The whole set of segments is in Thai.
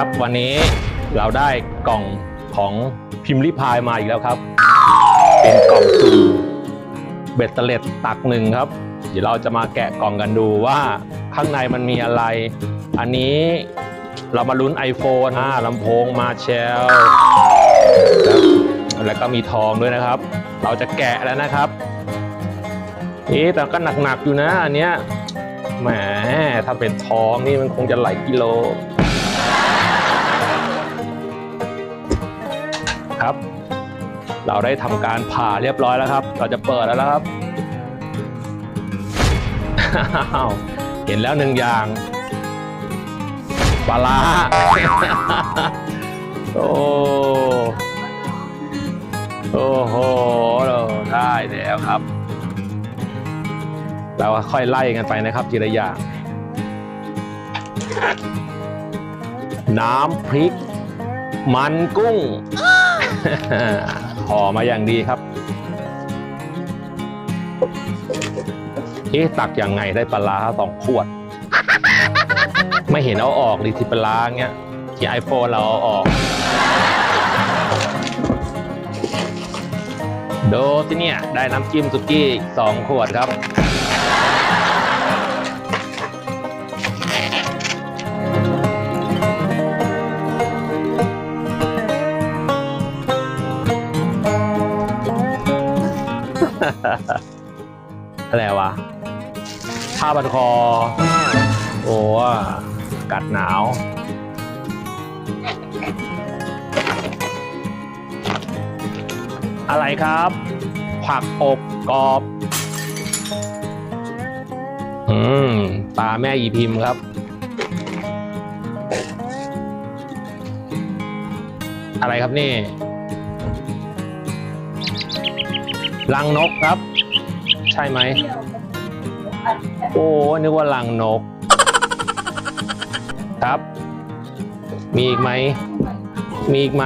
ับ วันนี้เราได้กล่องของพิมพ์ริพายมาอีกแล้วครับ เป็นกล่องสุ่มเบ็ดเตล็ดตักหนึ่งครับ เดี๋ยวเราจะมาแกะกล่องกันดูว่าข้างในมันมีอะไร อันนี้เรามาลุ้น iPhone 5ลำโพงมาเชลแล้วก็มีทองด้วยนะครับ เราจะแกะแล้วนะครับเอ๊แต่ก็หนักๆอยู่นะอันเนี้ยแหมถ้าเป็นทองนี่มันคงจะหลายกิโล ครับ เราได้ทำการผ่าเรียบร้อยแล้วครับ เราจะเปิดแล้วนะครับเห็นแล้วหนึ่งอย่างปลาโอ้โอ้โหได้แล้วครับ เราค่อยไล่กันไปนะครับทีละอย่าง น้ำพริก มันกุ้ง ห่อมาอย่างดีครับเอ๊ะตักยังไงได้ปลาสองขวด ไม่เห็นเอาออกเลยที่ปลาเงี้ยที่ไอโฟนเราเอาออก โดูที่เนี่ย ได้น้ำจิ้มสุกี้สองขวดครับ อะไรวะผ้าบันคอ โอ้กาศหนาว อะไรครับ ผักอบกรอบ อืมตาแม่ยีพิมพ์ครับ อะไรครับนี่ ลังนกครับ ใช่ไหม โอ้นึกว่าลังนก ครับ มีอีกไหม มีอีกไหม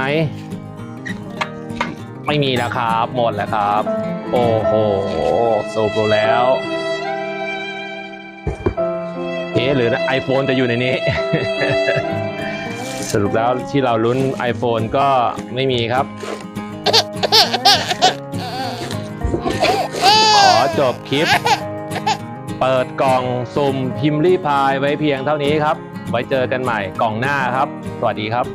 ไม่มีแล้วครับ หมดแล้วครับ โอ้โหสูบดูแล้วเอ๊ะหรือ iPhone จะอยู่ในนี้ สรุปแล้วที่เราลุ้น iPhone ก็ไม่มีครับข ขอจบคลิป เปิดกล่องสุ่มพิมพ์รีพายไว้เพียงเท่านี้ครับ ไว้เจอกันใหม่กล่องหน้าครับ สวัสดีครับ